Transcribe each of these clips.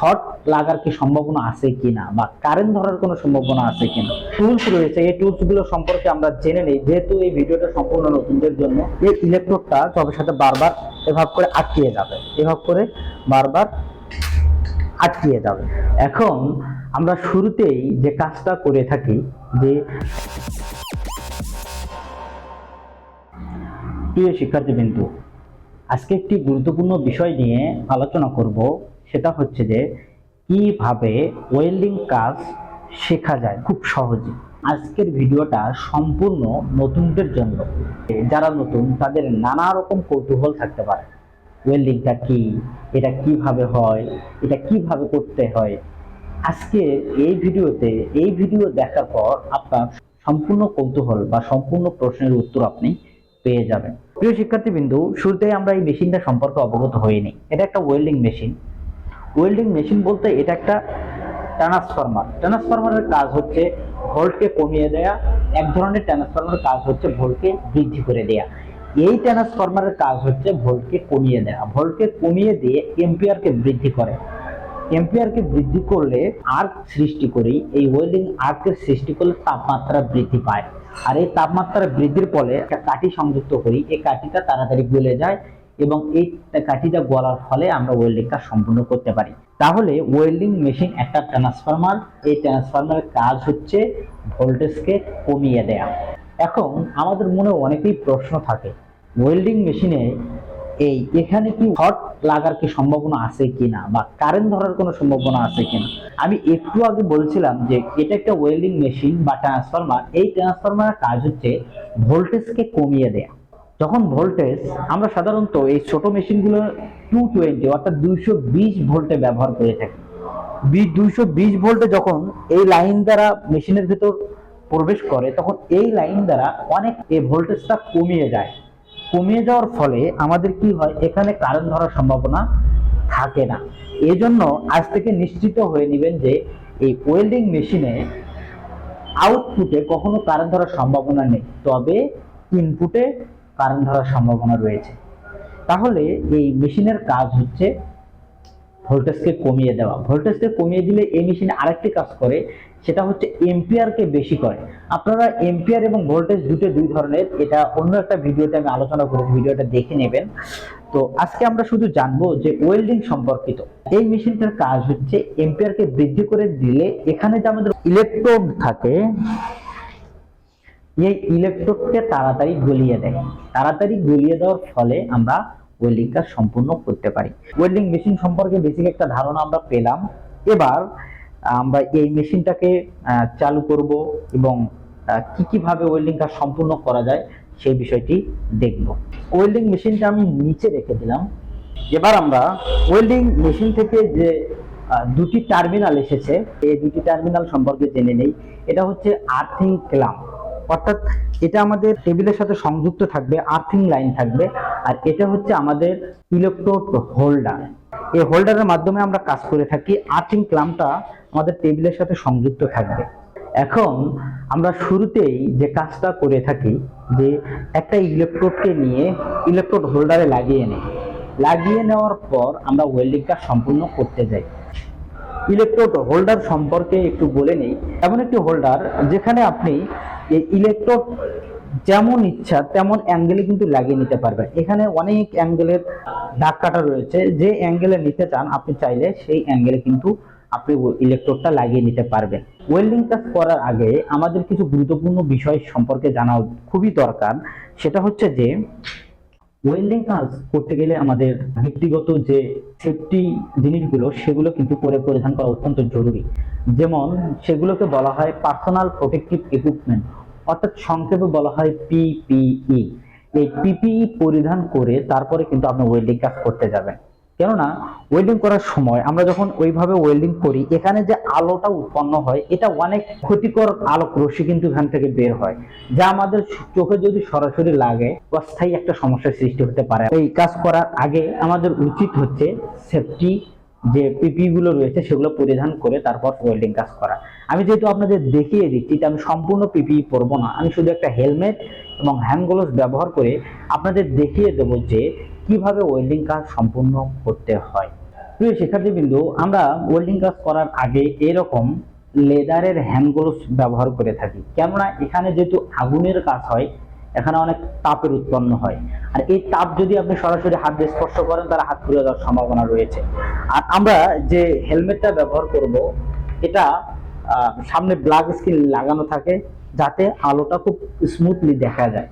Short লাগার কি সম্ভাবনা আছে কিনা? বা কারেন্ট ধরার কোনো সম্ভাবনা আছে কিনা? টুলস রয়েছে। এই টুলসগুলো সম্পর্কে আমরা জেনে নেই। যেহেতু এই ভিডিওটা সম্পূর্ণ নতুনদের জন্য, এই ইলেকট্রোডটা চবের সাথে বারবার এভাবে করে আটকিয়ে যাবে। এভাবে করে বারবার আটকিয়ে যাবে। এখন আমরা শুরুতেই যে কাজটা করে থাকি, যে প্রিয় শিক্ষার্থী বিন্দু আজকে একটি গুরুত্বপূর্ণ বিষয় নিয়ে আলোচনা করব। সেটা হচ্ছে যে কীভাবে ওয়েল্ডিং কাজ শেখা যায় খুব সহজে। আজকের ভিডিওটা সম্পূর্ণ নতুনদের জন্য। যারা নতুন, তাদের নানা রকম কৌতূহল থাকতে পারে। ওয়েল্ডিংটা কি? এটা কীভাবে হয়? এটা কীভাবে করতে হয়? আজকে এই ভিডিওতে, এই ভিডিও দেখার পর আপনার সম্পূর্ণ কৌতূহল বা সম্পূর্ণ প্রশ্নের উত্তর আপনি পেয়ে যাবেন। প্রিয় শিক্ষার্থীবৃন্দু শুরুতে আমরা এই মেশিনটা সম্পর্কে অবগত হইনি। এটা একটা ওয়েল্ডিং মেশিন ওয়েল্ডিং মেশিন বলতে এটা একটা ট্রান্সফরমার ট্রান্সফরমারের কাজ হচ্ছে ভোল্টকে কমিয়ে দেয়া, এক ধরনের ট্রান্সফরমারের কাজ হচ্ছে ভোল্টকে বৃদ্ধি করে দেয়া। এই ট্রান্সফরমারের কাজ হচ্ছে ভোল্টকে কমিয়ে দেয়া। ভোল্টকে কমিয়ে দিয়ে এম্পিয়ারকে বৃদ্ধি করে। এম্পিয়ারকে বৃদ্ধি করলে আর্ক সৃষ্টি করি, এই ওয়েল্ডিং আর্কের সৃষ্টি করলে তাপমাত্রা বৃদ্ধি পায়। আর এই তাপমাত্রা বৃদ্ধির ফলে একটা কাঠি সংযুক্ত করি, এই কাঠিটা তাড়াতাড়ি গলে যায় এবং এই কাঠিটা গলার ফলে আমরা ওয়েল্ডিং কাজ সম্পূর্ণ করতে পারি। তাহলে ওয়েল্ডিং মেশিন একটা ট্রান্সফরমার এই ট্রান্সফরমারের কাজ হচ্ছে ভোল্টেজকে কমিয়ে দেয়া। এখন আমাদের মনে অনেকেই প্রশ্ন থাকে ওয়েল্ডিং মেশিনে এই এখানে কি হট লাগার কি সম্ভাবনা আছে কিনা বা কারেন্ট ধরার কোনো সম্ভাবনা আছে কিনা? আমি একটু আগে বলছিলাম যে এটা একটা ওয়েল্ডিং মেশিন বা ট্রান্সফরমার এই ট্রান্সফরমারের কাজ হচ্ছে ভোল্টেজকে কমিয়ে দেয়া। যখন ভোল্টেজ আমরা সাধারণত এই ছোট মেশিনগুলো টু টোয়েন্টি অর্থাৎ দুইশো বিশ ভোল্টে ব্যবহার করে থাকি। দুইশো বিশ ভোল্টে যখন এই লাইন দ্বারা মেশিনের ভেতর প্রবেশ করে, তখন এই লাইন দ্বারা অনেক এই ভোল্টেজটা কমিয়ে যায়। কমিয়ে যাওয়ার ফলে আমাদের কি হয়, এখানে কারেন্ট ধরার সম্ভাবনা থাকে না। এই জন্য আজ থেকে নিশ্চিত হয়ে নেবেন যে এই ওয়েল্ডিং মেশিনে আউটপুটে কখনো কারেন্ট ধরার সম্ভাবনা নেই। তবে ইনপুটে কারেন্ট ধরার সম্ভাবনা রয়েছে। তাহলে এই মেশিনের কাজ হচ্ছে ভোল্টেজকে কমিয়ে দেওয়া। ভোল্টেজকে কমিয়ে দিলে এই মেশিনে আরেকটি কাজ করে, সেটা হচ্ছে এম্পিয়ারকে বেশি করে। আপনারা এম্পিয়ার এবং ভোল্টেজ দুটো দুই ধরনের, এটা অন্য একটা ভিডিওতে আমি আলোচনা করেছি, ভিডিওটা দেখে নেবেন। তো আজকে আমরা শুধু জানব যে ওয়েল্ডিং সম্পর্কিত। এই মেশিনটার কাজ হচ্ছে এম্পিয়ারকে বৃদ্ধি করে দিলে এখানে যে আমাদের ইলেকট্রোড থাকে এই ইলেকট্রোডকে তাড়াতাড়ি গলিয়ে দেয়। তাড়াতাড়ি গলিয়ে দেওয়ার ফলে আমরা ওয়েল্ডিং কাজ সম্পূর্ণ করতে পারি। ওয়েল্ডিং মেশিন সম্পর্কে বেসিক একটা ধারণা আমরা পেলাম। এবার, আমরা এই মেশিনটাকে চালু করব এবং কি কীভাবে ওয়েল্ডিং কাজ সম্পূর্ণ করা যায় সেই বিষয়টি দেখব। ওয়েল্ডিং মেশিনটা আমি নিচে রেখে দিলাম। এবার আমরা ওয়েল্ডিং মেশিন থেকে যে দুটি টার্মিনাল এসেছে, এই দুটি টার্মিনাল সম্পর্কে জেনে নেই। এটা হচ্ছে আর্থিং ক্লাম্প অর্থাৎ এটা আমাদের টেবিলের সাথে সংযুক্ত থাকবে আর্থিং লাইন থাকবে, আর এটা হচ্ছে আমাদের ইলেকট্রোড হোল্ডার এই হোল্ডারের মাধ্যমে আমরা কাজ করে থাকি আর্থিং ক্লামটা আমাদের টেবিলের সাথে সংযুক্ত থাকবে। এখন আমরা শুরুতেই যে কাজটা করে থাকি, যে একটা ইলেকট্রোডকে নিয়ে ইলেকট্রোড হোল্ডারে লাগিয়ে নিই। লাগিয়ে নেওয়ার পর আমরা ওয়েল্ডিং কাজ সম্পূর্ণ করতে যাই। ইলেকট্রোড হোল্ডার সম্পর্কে একটু বলে নেই। এমন একটি হোল্ডার যেখানে আপনি এই ইলেকট্রোড যেমন ইচ্ছা, তেমন অ্যাঙ্গেলে কিন্তু লাগিয়ে নিতে পারবেন। এখানে অনেক অ্যাঙ্গেলের দাগ কাটা রয়েছে। যে অ্যাঙ্গেলে নিতে চান, আপনি চাইলে সেই অ্যাঙ্গেলে কিন্তু আপনি ইলেকট্রোডটা লাগিয়ে নিতে পারবেন। ওয়েল্ডিং কাজ করার আগে আমাদের কিছু গুরুত্বপূর্ণ বিষয় সম্পর্কে জানা খুবই দরকার। সেটা হচ্ছে যে ওয়েল্ডিং কাজ করতে গেলে আমাদের ব্যক্তিগত যে সেফটি জিনিসগুলো, সেগুলো কিন্তু পরে পরিধান করা অত্যন্ত জরুরি। যেমন সেগুলোকে বলা হয় পার্সোনাল প্রোটেক্টিভ ইকুইপমেন্ট অর্থাৎ সংক্ষেপে বলা হয় পিপিই এই পিপিই পরিধান করে তারপরে কিন্তু আপনি ওয়েল্ডিং কাজ করতে যাবেন। কেননা ওয়েল্ডিং করার সময় আমরা যখন ওইভাবে ওয়েল্ডিং করি, এখানে যে আলোটা উৎপন্ন হয়, এটা অনেক ক্ষতিকর আলোক রশ্মি কিন্তু এখান থেকে বের হয়, যা আমাদের চোখে যদি সরাসরি লাগে, অস্থায়ী একটা সমস্যার সৃষ্টি হতে পারে। এই কাজ করার আগে আমাদের উচিত হচ্ছে সেফটি যে পিপি গুলো রয়েছে, সেগুলো পরিধান করে তারপর ওয়েল্ডিং কাজ করা। আমি যেহেতু আপনাদের দেখিয়ে দিচ্ছি যে আমি সম্পূর্ণ পিপি পরবো না, আমি শুধু একটা হেলমেট এবং হ্যান্ড গ্লোভস ব্যবহার করে আপনাদের দেখিয়ে দেবো যে কীভাবে ওয়েল্ডিং কাজ সম্পূর্ণ করতে হয়? প্রিয় শিক্ষার্থীবৃন্দু, আমরা ওয়েল্ডিং কাজ করার আগে এরকম লেদারের হ্যান্ড গ্লোভস ব্যবহার করে থাকি। কেননা এখানে যেহেতু আগুনের কাজ হয়, এখানে অনেক তাপের উৎপন্ন হয়। আর এই তাপ যদি আপনি সরাসরি হাত দিয়ে স্পর্শ করেন তার হাত পুড়ে যাওয়ার সম্ভাবনা রয়েছে। আর আমরা যে হেলমেটটা ব্যবহার করব, এটা সামনে ব্ল্যাক স্ক্রিন লাগানো থাকে। যাতে আলোটা খুব স্মুথলি দেখা যায়।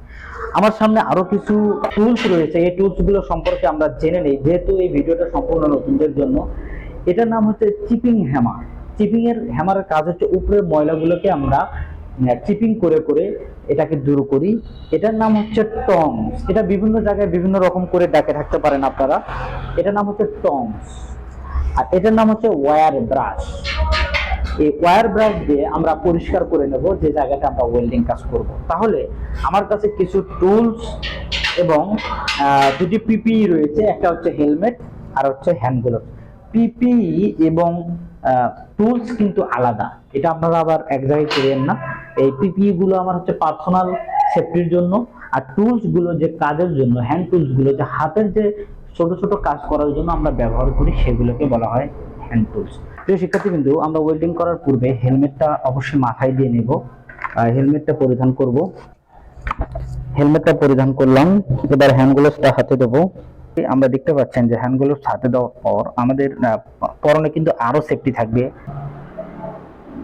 আমার সামনে আরও কিছু টুলস রয়েছে। এই টুলসগুলো সম্পর্কে আমরা জেনে নেই, যেহেতু এই ভিডিওটা সম্পূর্ণ নতুনদের জন্য। এটার নাম হচ্ছে চিপিং হ্যামার চিপিং এর হ্যামারের কাজ হচ্ছে উপরের ময়লাগুলোকে আমরা চিপিং করে করে এটাকে দূর করি। এটার নাম হচ্ছে টংস এটা বিভিন্ন জায়গায় বিভিন্ন রকম করে ডাকে থাকতে পারেন আপনারা। এটার নাম হচ্ছে টংস আর এটার নাম হচ্ছে ওয়ার ব্রাশ এই ওয়্যার ব্রাশ দিয়ে আমরা পরিষ্কার করে নেব, যে জায়গাটা আমরা ওয়েল্ডিং কাজ করব। তাহলে আমার কাছে কিছু টুলস এবং দুটি পিপিই রয়েছে, একটা হচ্ছে হেলমেট আর হচ্ছে হ্যান্ড গ্লোভস পিপিই এবং টুলস কিন্তু আলাদা। এটা আপনারা আবার এক জায়গায় করেন না। এই পিপিই গুলো আমার হচ্ছে পার্সোনাল সেফটির জন্য, আর টুলসগুলো যে কাজের জন্য হ্যান্ড টুলসগুলো যে হাতের যে ছোট ছোট কাজ করার জন্য আমরা ব্যবহার করি, সেগুলোকে বলা হয় হ্যান্ড টুলস প্রিয় শিক্ষার্থী বিন্দু, আমরা ওয়েল্ডিং করার পূর্বে হেলমেটটা অবশ্যই মাথায় দিয়ে নেব। হেলমেটটা পরিধান করব। হেলমেটটা পরিধান করলাম। এবার হ্যান্ড গ্লোভসটা হাতে দেবো। আমরা দেখতে পাচ্ছেন যে হ্যান্ড গ্লোভস হাতে দেওয়ার পর আমাদের পরনে কিন্তু আরও সেফটি থাকবে।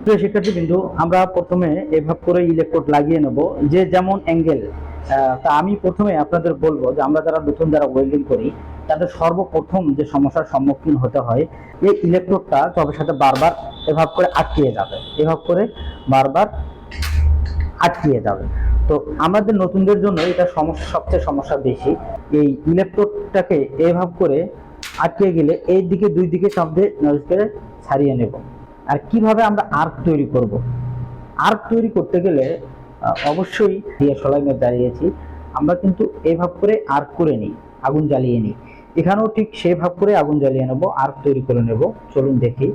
প্রিয় শিক্ষার্থী বিন্দু, আমরা প্রথমে এভাবে করে ইলেকট্রোড লাগিয়ে নেব। যে যেমন অ্যাঙ্গেল তা আমি প্রথমে আপনাদের বলব যে আমরা যারা নতুন যারা ওয়েল্ডিং করি, তাদের সর্বপ্রথম যে সমস্যার সম্মুখীন হতে হয়, এই ইলেকট্রোডটা জবের সাথে বারবার এভাবে করে আটকিয়ে যাবে। এভাবে করে বারবার আটকিয়ে যাবে। তো আমাদের নতুনদের জন্য এটা সমস্যা সবচেয়ে সমস্যা বেশি। এই ইলেকট্রোডটাকে এভাবে করে আটকে গেলে এই দিকে, দুই দিকে চাপ দিয়ে করে ছাড়িয়ে নেব। আর কীভাবে আমরা আর্ক তৈরি করব? আর্ক তৈরি করতে গেলে অবশ্যই দিয়ে সলাইমে দাঁড়িয়েছি আমরা কিন্তু এইভাবে করে আর্ক করে নিই, আগুন জ্বালিয়ে নিই। এখানেও ঠিক সেই ভাব করে আগুন জ্বালিয়ে নেব আর্ক তৈরি করে নেব। চলুন দেখি।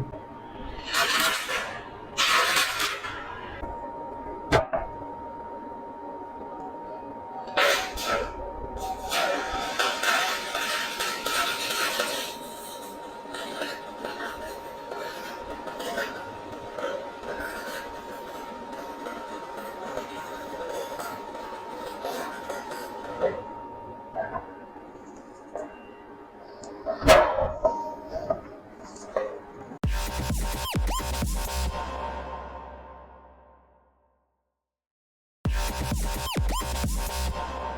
フフフフ。